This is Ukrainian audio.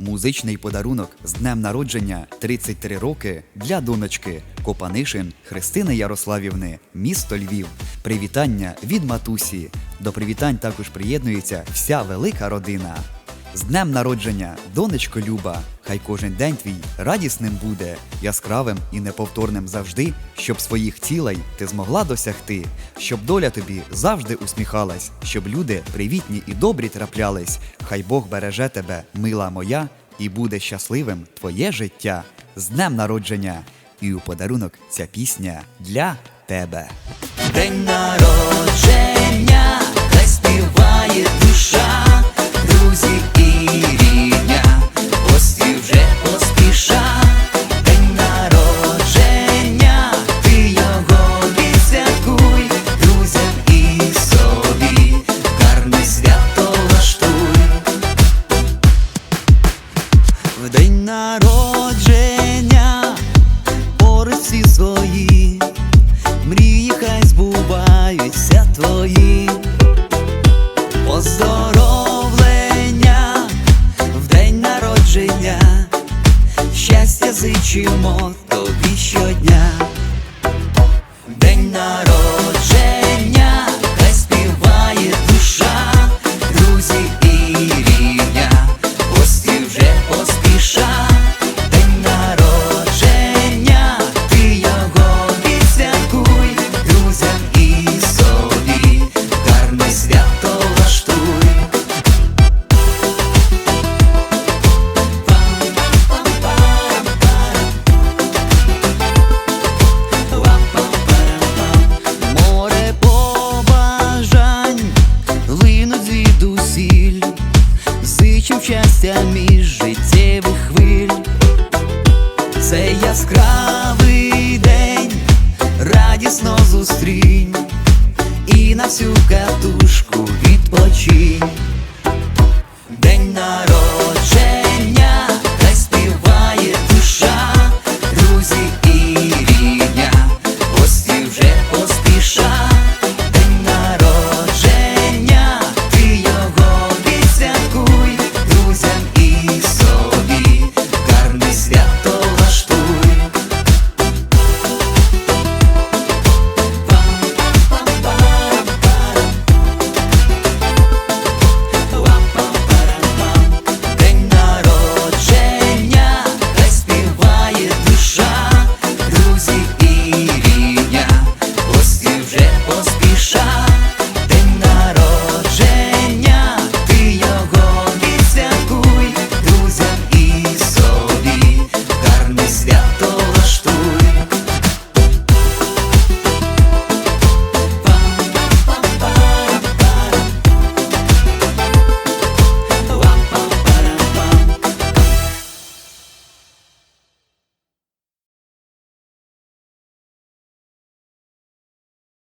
Музичний подарунок з днем народження 33 роки для донечки Копанишин Христини Ярославівни, місто Львів. Привітання від матусі. До привітань також приєднується вся велика родина. З днем народження, донечко Люба, хай кожен день твій радісним буде, яскравим і неповторним завжди, щоб своїх цілей ти змогла досягти, щоб доля тобі завжди усміхалась, щоб люди привітні і добрі траплялись. Хай Бог береже тебе, мила моя, і буде щасливим твоє життя. З днем народження! І у подарунок ця пісня для тебе. День народження, щастя зичимо тобі щодня. День народження, щастя між життєвих хвиль. Це яскравий день, радісно зустрінь і на всю катушку відпочинь. День народження